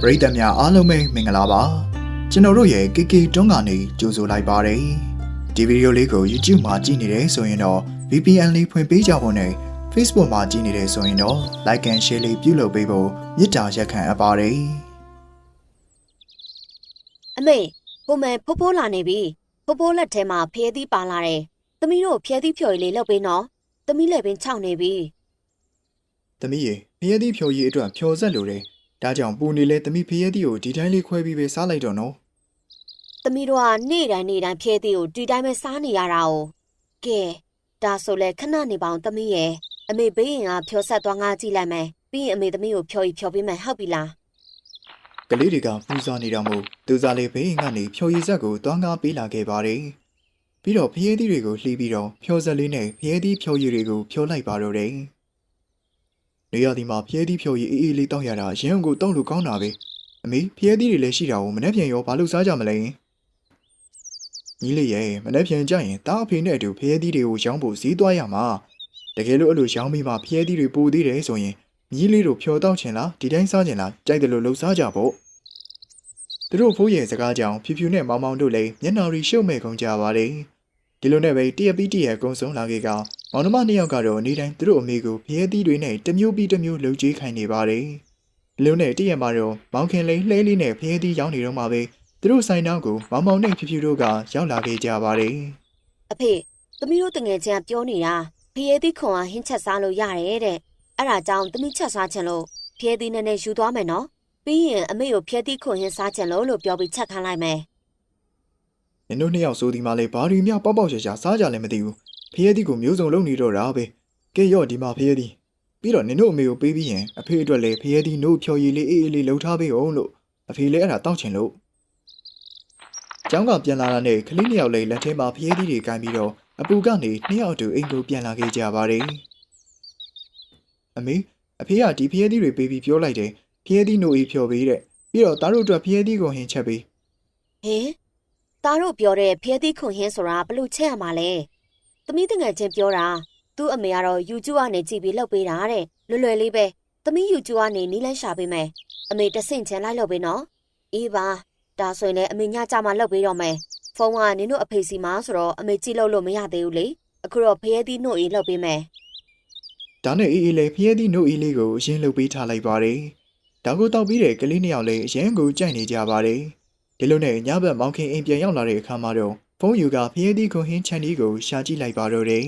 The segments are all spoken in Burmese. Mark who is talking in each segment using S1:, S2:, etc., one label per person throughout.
S1: ပရိသတ်များအားလုံးပဲမင်္ဂလာပါကျွန်တော်တို့ရဲ့ KK တွန်းကနေကြိုဆိုလိုက်ပါတယ်ဒီဗီဒီယိုလေးကို YouTube မှာကြည့်နေတယ်ဆိုရင်တော့ VPN လေးဖွင့်ပေးကြဖို့နဲ့ Facebook မှာကြည့်နေတယ်ဆိုရင်တော့ Like and Share လေးပြုလုပ်ပေးဖို့မေတ္တာရက်ခံအပ်ပါတယ်
S2: အမေကိုမဲဖိုးဖိုးလာနေပြီဖိုးဖိုးလက်ထဲမှာဖျဲသီးပါလာတယ်သမီးတို့ဖျဲသီးဖြော်ရည်လေးလုပ်ပေးနော်သမီးလည်းပင်ခြောက်နေပြီ
S1: သမီးရေဖျဲသီးဖြိုရည်အတွက်ဖြော်ဆက်လိုတယ် ဒါကြောင့်ပူနေလဲသမီးဖျဲသီးကိုဒီတိုင်းလေးခွဲပြီးပဲစားလိုက်တော့နော်
S2: သမီးတို့ကနေ့တိုင်းနေ့တိုင်းဖျဲသီးကိုဒီတိုင်းပဲစားနေရတာ哦ကဲဒါဆိုလဲခဏနေပါအောင်သမီးရဲ့အမေဘေးရင်ကဖြော်ဆက်သွားငါကြည့်လိုက်မယ်ပြီးရင်အမေသမီးကိုဖြော်ရည်ဖြော်ပေးမယ်ဟုတ်ပြီလား
S1: ကလေးတွေကပူဇော်နေတာမို့သူစားလေးဘေးရင်ကနေဖြော်ရည်ဆက်ကိုတွန်းကားပေးလာခဲ့ပါတယ်ပြီးတော့ဖျဲသီးတွေကိုလှီးပြီးတော့ဖြော်ဆက်လေးနဲ့ဖျဲသီးဖြော်ရည်တွေကိုဖြော်လိုက်ပါတော့တယ် နေရာဒီမှာဖျဲသီးဖြော်ရည်အေးအေးလေးတောက်ရတာရန်ကိုတောက်လို့ကောင်းတာပဲအမေဖျဲသီးတွေလည်းရှိတာကိုမနှက်ပြန်ရောဘာလို့စားကြမလဲညီလေးရဲ့မနှက်ပြန်ကြရင်တားအဖေနဲ့အတူဖျဲသီးတွေကိုရောင်းဖို့ဈေးသွားရမှာတကယ်လို့အဲ့လိုရောင်းပြီးမှဖျဲသီးတွေပိုသေးတယ်ဆိုရင်မြီးလေးတို့ဖြောတောက်ချင်လားဒီတိုင်းစားချင်လားကြိုက်တယ်လို့လှုပ်စားကြပေါ့သူတို့ဖိုးရဲ့စကားကြောင့်ဖြူဖြူနဲ့မောင်မောင်တို့လည်းမျက်နှာရီရှုပ်မဲ့ကုန်ကြပါတယ်ဒီလိုနဲ့ပဲတရက်ပြီးတရက်ကုံဆုံးလာခဲ့က မောင်နှမနှစ်ယောက်ကတော့နေတိုင်းသူတို့အမေကိုဖျဲသီးတွေနဲ့တစ်မျိုးပြီးတစ်မျိုးလှုပ်ကြွေးခိုင်းနေပါတယ်ဒီလိုနဲ့တရက်မှာတော့မောင်ခင်လေးလှဲလေးနဲ့ဖျဲသီးရောင်းနေတော့မှပဲသူတို့ဆိုင်တောင်းကိုမောင်မောင်နဲ့ဖြူဖြူတို့ကရောက်လာခဲ့ကြပါတယ်
S2: အဖေသမီးတို့တငယ်ချင်းကပြောနေတာဖျဲသီးခွန်ကဟင်းချက်စားလို့ရတယ်တဲ့အဲ့ဒါကြောင့်သမီးချက်စားချင်လို့ဖျဲသီးနဲ့နဲ့ယူသွားမယ်နော်ပြီးရင်အမေကိုဖျဲသီးခွန်ဟင်းစားချင်လို့လို့ပြောပြီးချက်ခိုင်းလိုက်မယ်
S1: နင်တို့နှစ်ယောက်ဆိုဒီမှာလေဘာရီမြပေါက်ပေါက်ရှာရှာစားကြလည်းမသိဘူး ဖျဲသီးကိုမျိုးစုံလုပ်နေတော့တာပဲကဲရော့ဒီမှာဖျဲသီးပြီးတော့နင်တို့အမေကိုပေးပြီးရင်အဖေအတွက်လည်းဖျဲသီးနို့ဖြော်ရည်လေးအေးအေးလေးလှုပ်ထားပေးအောင်လို့အဖေလည်းအဲ့ဒါတောက်ချင်လို့ကျောင်းကပြန်လာတာနဲ့ကလေးနှစ်ယောက်လည်းလက်ထဲမှာဖျဲသီးတွေကင်ပြီးတော့အပူကနေနှစ်ယောက်တူအိမ်ကိုပြန်လာခဲ့ကြပါတယ်အမေအဖေကဒီဖျဲသီးတွေပေးပြီးပြောလိုက်တယ်ဖျဲသီးနို့အေးဖြော်ပေးတဲ့ပြီးတော့သားတို့အတွက်ဖျဲသီးကိုဟင်ချက်ပေး
S2: ဟင်သားတို့ပြောတဲ့ဖျဲသီးခွန်ဟင်းဆိုတာဘလို့ချက်ရမှာလဲ သမီးတငယ်ချင်းပြောတာသူ့အမေကတော့ YouTube ကနေကြည့်ပြီးလုပ်ပေးတာတဲ့လွယ်လွယ်လေးပဲသမီး YouTube ကနေနီးလန်းရှာပေးမယ်အမေတဆင့်ချင်းလိုက်လုပ်ပေးနော်အေးပါဒါဆိုရင်လည်းအမေညကြမှာလုပ်ပေးတော့မယ်ဖုန်းကနင်တို့အဖေစီမှာဆိုတော့အမေကြည့်လို့လို့မရသေးဘူးလေအခုတော့ဖျဲသီးနှုတ်အေးလုပ်ပေးမယ်
S1: ဒါနဲ့အေးအေးလေးဖျဲသီးနို့အေးလေးကိုအရင်လှုပ်ပေးထားလိုက်ပါတယ်။ဒါကိုတောက်ပြီးတဲ့ကလေးနှစ်ယောက်လည်းအရင်ကိုကြိုက်နေကြပါတယ်။ဒီလိုနဲ့ညဘက်မောင်ခင်အိမ်ပြန်ရောက်လာတဲ့အခါမှာတော့ ဖုန်းယူကဖျဲသီးခွန်ဟင်းချန်ဒီကိုရှာကြည့်လိုက်ပါတော့တယ်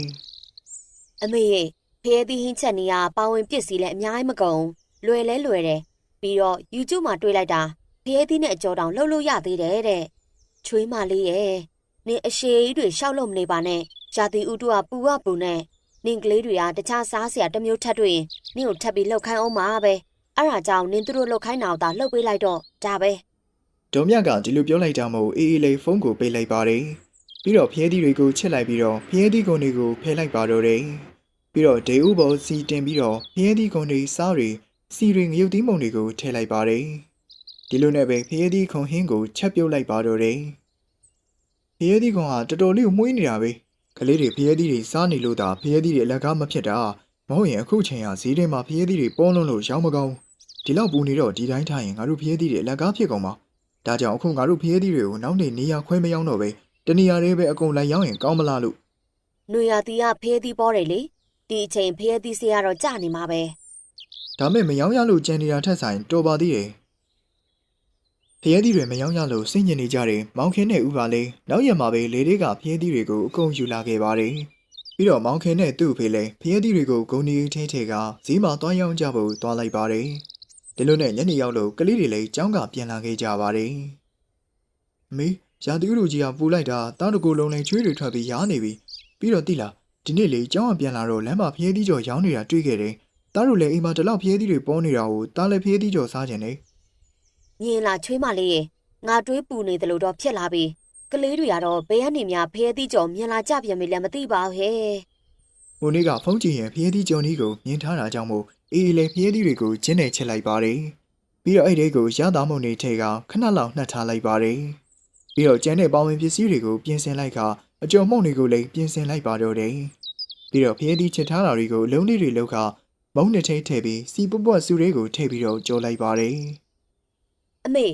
S2: အမေရေဖျဲသီးဟင်းချက်နေရပါဝင်ပစ္စည်းလည်းအများကြီးမကုန်လွယ်လဲလွယ်တယ်ပြီးတော့ YouTube မှာတွေ့လိုက်တာဖျဲသီးနဲ့အကြောတောင်လှုပ်လို့ရသေးတယ်တဲ့ချွေးမလေးရဲ့နင်အရှိကြီးတွေရှောက်လို့မနေပါနဲ့ရာသီဥတုကပူဝပူနဲ့နင်ကလေးတွေကတခြားစားစရာတစ်မျိုးထပ်တွေ့ရင်နင့်ကိုထပ်ပြီးလှုပ်ခိုင်းအောင်ပါပဲအဲ့ဒါကြောင့်နင်တို့လှုပ်ခိုင်းတာကိုသာလှုပ်ပေးလိုက်တော့ဒါပဲ။
S1: ဒေါ်မြကဒီလိုပြောလိုက်တာမို့အေးအေးလေးဖုန်းကိုပေးလိုက်ပါတယ်။ပြီးတော့ဖျဲသီးတွေကိုချစ်လိုက်ပြီးတော့ဖျဲသီးကုန်တွေကိုဖယ်လိုက်ပါတော့တယ်။ပြီးတော့ဒေဥဘောစီတင်ပြီးတော့ဖျဲသီးကုန်တွေစားတွေစီတွေငရုတ်သီးမုံတွေကိုထည့်လိုက်ပါတယ်။ဒီလိုနဲ့ပဲဖျဲသီးခွန်ဟင်းကိုချက်ပြုတ်လိုက်ပါတော့တယ်။ဖျဲသီးခွန်ဟာတော်တော်လေးကိုမှုေးနေတာပဲ။ကလေးတွေဖျဲသီးတွေစားနေလို့သာဖျဲသီးတွေအလကားမဖြစ်တာမဟုတ်ရင်အခုချိန်ဟာဈေးထဲမှာဖျဲသီးတွေပေါလုံးလို့ရောင်းမကောင်းဒီလောက်ပူနေတော့ဒီတိုင်းထားရင်ငါတို့ဖျဲသီးတွေအလကားဖြစ်ကုန်ပါ ဒါကြောင့်အခုငါတို့ဖျဲသီးတွေကိုနောက်နေနေရခွဲမရောင်းတော့ပဲတနေရာလေးပဲအကုန်လိုက်ရောင်းရင်ကောင်းမလားလို့
S2: နွေရာသီကဖျဲသီးပေါ်တယ်လေဒီအချိန်ဖျဲသီးဆေးကတော့ကြာနေမှာပဲ
S1: ဒါမဲ့မရောင်းရလို့ကြံနေတာထက်ဆိုင်တော်ပါသေးတယ်ဖျဲသီးတွေမရောင်းရလို့စိတ်ညစ်နေကြတယ်မောင်ခင်နဲ့ဥပါလေးနောက်ရက်မှာပဲလေလေးကဖျဲသီးတွေကိုအကုန်ယူလာခဲ့ပါတယ်ပြီးတော့မောင်ခင်နဲ့သူ့အဖေလည်းဖျဲသီးတွေကိုဂုံဒီထင်းထဲကဈေးမှာတွားရောင်းကြဖို့တွားလိုက်ပါတယ် ဒီလိုနဲ့ညနေရောက်လို့ကလေးတွေလည်းကျောင်းကပြန်လာခဲ့ကြပါတယ်အမေရာသီဥတုကြီးကပူလိုက်တာတောင်းတကူလုံးလည်းချွေးတွေထွက်ပြီးရားနေပြီပြီးတော့တိလာဒီနေ့လေကျောင်းကပြန်လာတော့လမ်းမှာဖျဲသီးကြော်ရောင်းနေတာတွေ့ခဲ့တယ်တားတို့လည်းအိမ်မှာတလောက်ဖျဲသီးတွေပေါ်နေတာကိုတားလည်းဖျဲသီးကြော်စားကြတယ်
S2: မြင်လာချွေးမလေးရေငါတွေးပူနေတယ်လို့တော့ဖြစ်လာပြီကလေးတွေကတော့ဘယ်ကနေမှဖဲသီးကြော်မြင်လာကြပြန်ပြီလည်းမသိပါဘူးဟဲ့။
S1: ဟိုနေ့ကဖုန်းကြည့်ရင်ဖျဲသီးကြော်နီးကိုမြင်ထားတာကြောင့်မို့ အေးအေးလည်းဖျဲသီးတွေကိုကျင်းနေချက်လိုက်ပါတယ်။ပြီးတော့အဲ့ဒီကိုရသားမုံနေထဲကခဏလောက်နှက်ထားလိုက်ပါတယ်။ပြီးတော့ကျန်တဲ့ပေါဝင်ပစ္စည်းတွေကိုပြင်ဆင်လိုက်ကအကျော်မှုန့်တွေကိုလည်းပြင်ဆင်လိုက်ပါတော့တယ်။ပြီးတော့ဖျဲသီးချစ်ထားတာတွေကိုအလုံးလေးတွေလောက်ကမုံနှစ်ထိထည့်ပြီးစီပွပွတ်ဆူလေးကိုထည့်ပြီးတော့ကြော်လိုက်ပါတယ်။
S2: အမေ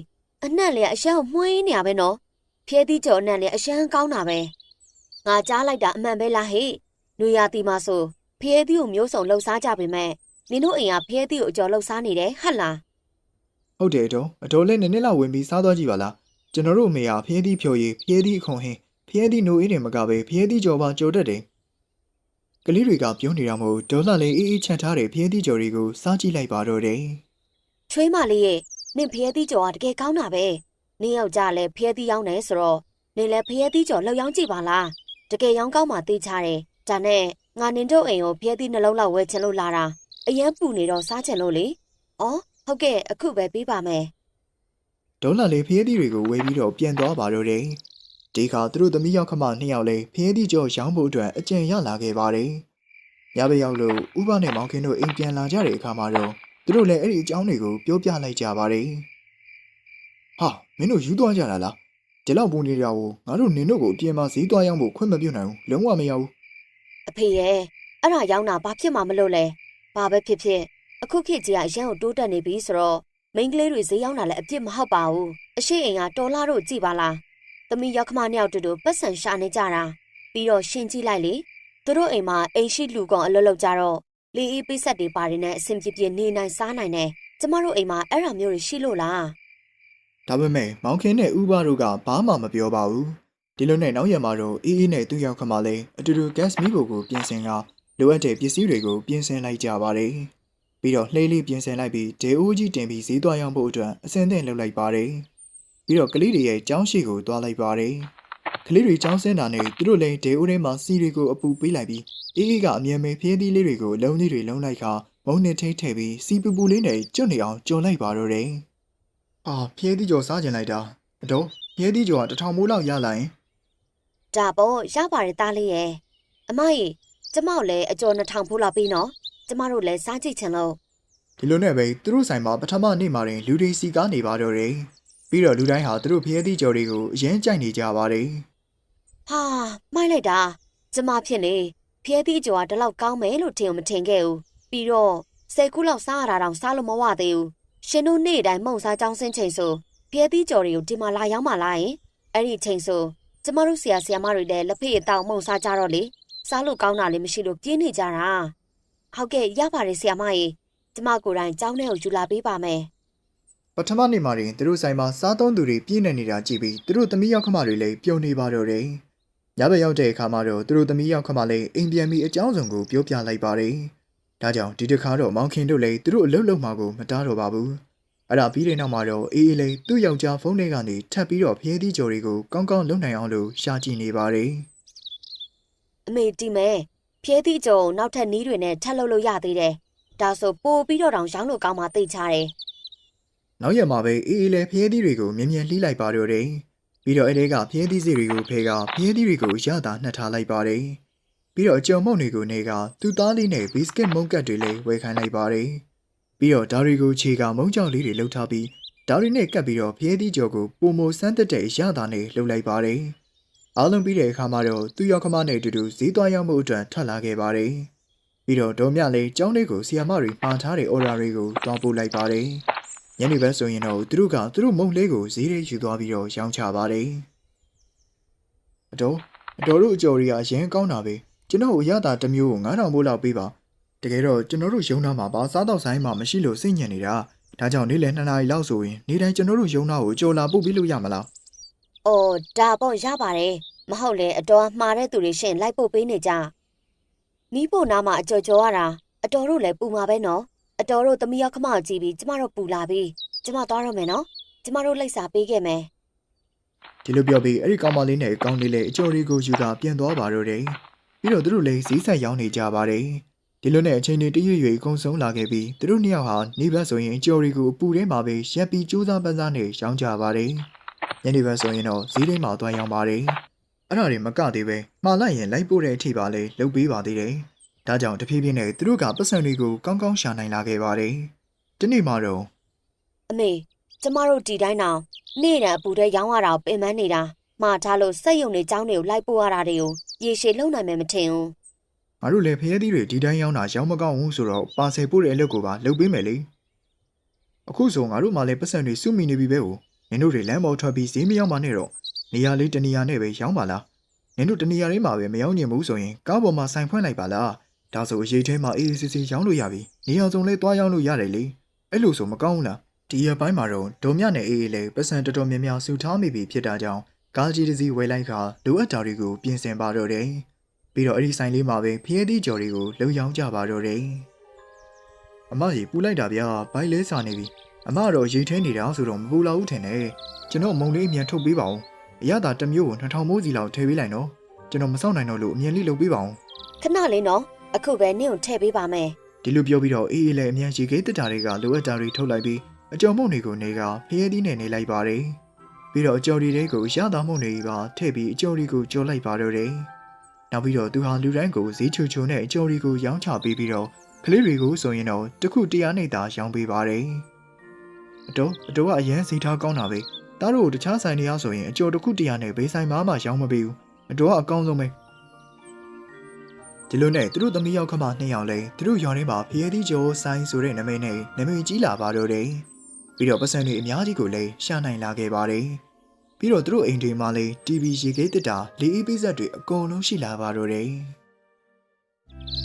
S2: အနှံ့လေအရှမ်းကိုမှွေးနေရပဲနော်ဖျဲသီးကြော်အနှံ့လေအရှမ်းကောင်းတာပဲငါကြားလိုက်တာအမှန်ပဲလားဟေ့နွေရာသီမှာဆိုဖျဲသီးကိုမျိုးစုံလှုပ်ရှားကြပေမဲ့ နင်တို့အိမ်ကဖျဲသီးကိုအကျော်လှုပ်ရှားနေတယ်ဟတ်လား
S1: ဟုတ်တယ်အတော်အတော်လေးနည်းနည်းလောက်ဝင်ပြီးစားသွားကြည့်ပါလားကျွန်တော်တို့အမေကဖျဲသီးဖြိုရည်ဖျဲသီးအခွန်ဟင်းဖျဲသီးနိုးအေးတွေမကပဲဖျဲသီးကြော်ပါကြော်တတ်တယ်ကလေးတွေကပြောနေတာမဟုတ်ဒေါ်လာလေးအေးအေးချန်ထားတဲ့ဖျဲသီးကြော်တွေကိုစားကြည့်လိုက်ပါတော့တယ်
S2: ချွေးမလေးရဲ့နင်ဖျဲသီးကြော်ကတကယ်ကောင်းတာပဲနင်ယောက်ျားလည်းဖျဲသီးရောင်းတယ်ဆိုတော့နင်လည်းဖျဲသီးကြော်လှုပ်ရောင်းကြည့်ပါလားတကယ်ရောင်းကောင်းမှသိချတယ်ဒါနဲ့ငါနင်တို့အိမ်ကိုဖျဲသီးနှလုံးလောက်ဝယ်ချင်လို့လာတာ အရန်ပူနေတော့စားချင်လို့လေအော်ဟုတ်ကဲ့အခုပဲပြီးပါမယ်
S1: ဒေါ်လာလေးဖျဲသီးတွေကိုဝယ်ပြီးတော့ပြန်သွားပါတော့တယ်ဒီခါသူတို့သမီးယောက်ခမနှစ်ယောက်လေးဖျဲသီးကြော်ရောင်းဖို့အတွက်အကျင့်ရလာခဲ့ပါတယ်ညဘက်ရောက်လို့ဥပနဲ့မောင်ခင်တို့အိမ်ပြန်လာကြတဲ့အခါမှာတော့သူတို့လည်းအဲ့ဒီအကြောင်းတွေကိုပြောပြလိုက်ကြပါတယ်ဟာမင်းတို့ယူသွားကြတာလားဒီလောက်ပူနေကြကိုငါတို့နင်တို့ကိုအပြင်မှာဈေးသွားရောက်ဖို့ခွင့်မပြုနိုင်ဘူးလုံးဝမရဘူး
S2: အဖေရဲ့အဲ့ဒါရောင်းတာဘာဖြစ်မှမလို့လဲ ဘာပဲဖြစ်ဖြစ်အခုခေတ်ကြီးကအရန်ကိုတိုးတက်နေပြီဆိုတော့မိန်းကလေးတွေဈေးရောက်တာလည်းအပြစ်မဟုတ်ပါဘူးအရှိအိမ်ကတော်လာတို့ကြည်ပါလားသမီးရောက်ခမနှစ်ယောက်တူတူပတ်စံရှာနေကြတာပြီးတော့ရှင်းကြည့်လိုက်လေသူတို့အိမ်မှာအိမ်ရှိလူကောင်အလွတ်လောက်ကြတော့လေအေးပိဆက်တွေပါတယ်နဲ့အဆင်ပြေပြေနေနိုင်စားနိုင်တယ်ကျမတို့အိမ်မှာအဲ့ဒါမျိုးတွေရှိလို့လား
S1: ဒါပေမဲ့မောင်ခင်နဲ့ဥပတို့ကဘာမှမပြောပါဘူးဒီလိုနဲ့နောက်ရက်မှာတော့အေးအေးနဲ့သူ့ယောက်ခမလေးအတူတူ gas မီးကိုကိုပြင်ဆင်က လိုအပ်တဲ့ပစ္စည်းတွေကိုပြင်ဆင်လိုက်ကြပါတယ်ပြီးတော့လှေးလေးပြင်ဆင်လိုက်ပြီးဒေအိုးကြီးတင်ပြီးဈေးသွားရောက်ဖို့အတွက်အစင်သင့်လုပ်လိုက်ပါတယ်ပြီးတော့ကလေးတွေရဲ့ကျောင်းရှိကိုသွားလိုက်ပါတယ်ကလေးတွေကျောင်းဆင်းတာနဲ့သူတို့လည်းဒေအိုးထဲမှာစီတွေကိုအပူပေးလိုက်ပြီးအေးအေးကအမြဲတမ်းဖျင်းသီးလေးတွေကိုလုံးကြီးတွေလုံးလိုက်ခါမုံနဲ့ထိတ်ထည့်ပြီးစီပူပူလေးနဲ့ကျွတ်နေအောင်ကြုံလိုက်ပါတော့တယ်အာဖျဲသီးကြော်စားကျင်လိုက်တာအတော့ဖျဲသီးကြော်ကတစ်ထောင်မိုးလောက်ရလာရင်
S2: ဒါပေါ့ရပါတယ်သားလေးရဲ့အမကြီး ကျမတို့လည်းအကျော်နှစ်ထောင်ဖိုးလောက်ပြီးနော်ကျမတို့လည်းစားကြည့်ချင်လို့
S1: ဒီလိုနဲ့ပဲသူတို့ဆိုင်မှာပထမနေ့မှာတင်လူတွေစီကားနေပါတော့တယ်ပြီးတော့လူတိုင်းဟာသူတို့ဖျဲသီးကြော်တွေကိုအရင်ကြိုက်နေကြပါတယ်
S2: ဟာမိုက်လိုက်တာကျမဖြစ်နေဖျဲသီးကြော်ကဒီလောက်ကောင်းမယ်လို့ထင်မထင်ခဲ့ဘူးပြီးတော့ဆယ်ခုလောက်စားရတာတောင်စားလို့မဝသေးဘူးရှင်တို့နေ့တိုင်းမုံစားကြောင်းစင်းချိန်ဆိုဖျဲသီးကြော်တွေကိုဒီမှာလာရောက်မှလာရင်အဲ့ဒီချိန်ဆိုကျမတို့ဆရာဆရာမတွေလည်းလက်ဖေးအတောင်မုံစားကြတော့လေ စားလို့ကောင်းတာလည်းမရှိလို့ပြင်းနေကြတာဟုတ်ကဲ့ရပါတယ်ဆရာမကြီးကျမကိုယ်တိုင်ကြောင်းထဲကိုယူလာပေးပါမယ်
S1: ပထမနေ့မှာတင်သူတို့ဆိုင်မှာစားသုံးသူတွေပြည့်နေနေတာကြည့်ပြီးသူတို့သမီးရောက်ခမတွေလည်းပြုံနေပါတော့တယ်ညဘက်ရောက်တဲ့အခါမှာတော့သူတို့သမီးရောက်ခမလည်းအိမ်ပြန်ပြီးအကြောင်းစုံကိုပြောပြလိုက်ပါတယ်ဒါကြောင့်ဒီတစ်ခါတော့မောင်ခင်တို့လည်းသူတို့အလုပ်လုပ်မှာကိုမတားတော့ပါဘူးအဲ့ဒါပြီးတဲ့နောက်မှာတော့အေးအေးလေးသူ့ယောက်ျားဖုန်းထဲကနေထပ်ပြီးတော့ဖျဲသီးကြော်တွေကိုကောင်းကောင်းလုပ်နိုင်အောင်လို့ရှာကြည့်နေပါတယ်
S2: အမေတီမဲဖျဲသီးကြော်ကိုနောက်ထပ်နီးတွေနဲ့ထပ်လုပ်လို့ရသေးတယ်ဒါဆိုပို့ပြီးတော့တောင်ရောင်းလို့ကောင်းမှသိချတယ်။
S1: နောက်ရက်မှာပဲအေးအေးလေးဖျဲသီးတွေကိုမြင်မြင်လှီးလိုက်ပါတော့တယ်။ပြီးတော့အဲ့ဒီကဖျဲသီးစီတွေကိုဖေကဖျဲသီးတွေကိုရတာနှက်ထားလိုက်ပါတယ်။ပြီးတော့အကြုံမုံတွေကိုနေကသူ့သားလေးနဲ့ဘီစကစ်မုန်ကတ်တွေလည်းဝယ်ခိုင်းလိုက်ပါတယ်။ပြီးတော့ဒါတွေကိုခြေကမုံကြောက်လေးတွေလှုပ်ထားပြီးဒါတွေနဲ့ကပ်ပြီးတော့ဖျဲသီးကြော်ကိုပုံမဆန်းတက်တဲ့ရတာနဲ့လှုပ်လိုက်ပါတယ်။ အားလုံးပြီးတဲ့အခါမှာတော့သူ့ရောက်ခမနဲ့အတူတူဈေးသွားရောက်မှုအတွက်ထွက်လာခဲ့ပါတယ်။ပြီးတော့ဒေါ်မြလည်းကျောင်းလေးကိုဆီယာမတွေမှာထားတဲ့အော်ဒါတွေကိုတောင်းပို့လိုက်ပါတယ်။ညနေဘက်ဆိုရင်တော့သူတို့ကသူတို့မုံလေးကိုဈေးထဲယူသွားပြီးတော့ရောင်းချပါတယ်။အတော်အတော်တို့အကျော်တွေကအရင်ကောင်းတာပဲကျွန်တော်အရသာတစ်မျိုးကို9000ဘိုးလောက်ပေးပါတကယ်တော့ကျွန်တော်တို့ရုံသားမှာဘာစားတော့ဆိုင်မှမရှိလို့စိတ်ညစ်နေတာဒါကြောင့်နေ့လယ်2နာရီလောက်ဆိုရင်နေ့တိုင်းကျွန်တော်တို့ရုံသားကိုကြော်လာပို့ပေးလို့ရမလား။
S2: အော်ဒါပေါ့ရပါတယ်။မဟုတ်လေအတော်မှားတဲ့သူတွေရှင်လိုက်ပို့ပေးနေကြ။နီးဖို့နားမှာအကြော်ကြော်ရတာအတော်တို့လည်းပူမှာပဲနော်။အတော်တို့သမီးရောက်ခမောက်ကြည့်ပြီးကျမတို့ပူလာပြီးကျမသွားတော့မယ်နော်။ကျမတို့လိုက်စာပေးခဲ့မယ်
S1: ဒီလိုပြောပြီးအဲ့ဒီကောင်မလေးနဲ့အကောင်လေးလည်းအကျော်တွေကိုယူတာပြန်သွားပါတော့တယ်ပြီးတော့သူတို့လည်းဈေးဆက်ရောင်းနေကြပါတယ်ဒီလိုနဲ့အချိန်တွေတရွေ့ရွေ့ကုန်းဆုံးလာခဲ့ပြီးသူတို့နှစ်ယောက်ဟာနေဘက်ဆိုရင်အကျော်တွေကိုအပူထဲမှာပဲရက်ပြီးကြိုးစားပန်းစားနေရောင်းကြပါတယ် ညနေဘက်ဆိုရင်တော့ဈေးထဲမှာသွားရောင်းပါတယ်အဲ့ဒါတွေမကသေးပဲမှားလိုက်ရင်လိုက်ပို့တဲ့အထိပါလေလုပ်ပေးပါသေးတယ်ဒါကြောင့်တဖြည်းဖြည်းနဲ့သူတို့ကပတ်စံတွေကိုကောင်းကောင်းရှာနိုင်လာခဲ့ပါတယ်ဒီနေ့မှတော့။
S2: အမေကျမတို့ဒီတိုင်းတောင်နေ့တည်းအပူတဲ့ရောင်းရတာကိုပင်ပန်းနေတာ။မှားထားလို့စက်ယုံနေចောင်းတွေကိုလိုက်ပို့ရတာတွေကိုရေရှည်လုံနိုင်မယ်မထင်ဘူး
S1: ငါတို့လည်းဖရဲသီးတွေဒီတိုင်းရောင်းတာရောင်းမကောင်းဘူးဆိုတော့ပါဆယ်ပို့တဲ့အလုပ်ကိုပါလုပ်ပေးမယ်လေအခုဆိုငါတို့မှလည်းပတ်စံတွေစုမိနေပြီပဲကို နင်တို့တွေလမ်းပေါ်ထွက်ပြီးဈေးမရောက်မှနဲ့တော့နေရာလေးတစ်နေရာနဲ့ပဲရောင်းပါလားနင်တို့တစ်နေရာလေးမှာပဲမရောက်ညင်ဘူးဆိုရင်ကားပေါ်မှာဆိုင်ဖွင့်လိုက်ပါလားဒါဆိုအရေးထဲမှာအေးအေးဆေးဆေးရောင်းလို့ရပြီနေရာစုံလေးသွားရောင်းလို့ရတယ်လေအဲ့လိုဆိုမကောင်းဘူးလားဒီရပိုင်းမှာတော့ဒုံမြနဲ့အေးအေးလေးပတ်စံတော်တော်များများစုထားမိပြီဖြစ်တာကြောင့်ကားကြီးတစ်စီးဝယ်လိုက်ကလိုအပ်တာတွေကိုပြင်ဆင်ပါတော့တယ်ပြီးတော့အဲ့ဒီဆိုင်လေးမှာပဲဖျဲသီးကြော်တွေကိုလှုပ်ရောင်းကြပါတော့တယ်အမကြီးပူလိုက်တာဗျာဘိုက်လဲစာနေပြီ အမကတော့ရိတ်ထဲနေတာဆိုတော့မပူလာဘူးထင်တယ်ကျွန်တော်မုံလေးအမြန်ထုတ်ပေးပါဦးအရသာတစ်မျိုးကို2000မိုးစီလောက်ထည့်ပေးလိုက်နော်ကျွန်တော်မစောင့်နိုင်တော့လို့အမြန်လေးလုပ်ပေးပါဦး
S2: ခဏလေးနော်အခုပဲနင့်ကိုထည့်ပေးပါမယ်
S1: ဒီလိုပြောပြီးတော့အေးအေးလည်းအမြန်ရေခဲတက်တာတွေကလိုအပ်တာတွေထုတ်လိုက်ပြီးအကြော်မုံတွေကိုနေကဖျဲသီးနဲ့နေလိုက်ပါတယ်ပြီးတော့အကြော်တွေတွေကိုရတာမုံတွေပါထည့်ပြီးအကြော်တွေကိုကြော်လိုက်ပါတော့တယ်နောက်ပြီးတော့သူဟာလူတိုင်းကိုဈေးချိုချိုနဲ့အကြော်တွေကိုရောင်းချပေးပြီးတော့ကလေးတွေကိုဆိုရင်တော့တစ်ခုတရားနဲ့သာရောင်းပေးပါတယ် အတော်အတော်ကအရန်စီထားကောင်းတာပဲတားတို့ကိုတခြားဆိုင်တွေအားဆိုရင်အကျော်တစ်ခုတရာနဲ့ဘေးဆိုင်မှာမှရောင်းမပေးဘူးအတော်ကအကောင်းဆုံးပဲဒီလိုနဲ့သူတို့သမီးယောက်ခမနှစ်ယောက်လဲသူတို့ရွာထဲမှာဖျဲသီးကျော်ဆိုင်ဆိုတဲ့နာမည်နဲ့နာမည်ကြီးလာပါတော့တယ်ပြီးတော့ပတ်စံတွေအများကြီးကိုလည်းရှာနိုင်လာခဲ့ပါတယ်ပြီးတော့သူတို့အိမ်တွေမှာလည်း TV ရေခဲတစ်တာလေးအေးပေးဆက်တွေအကုန်လုံးရှိလာပါတော့တယ်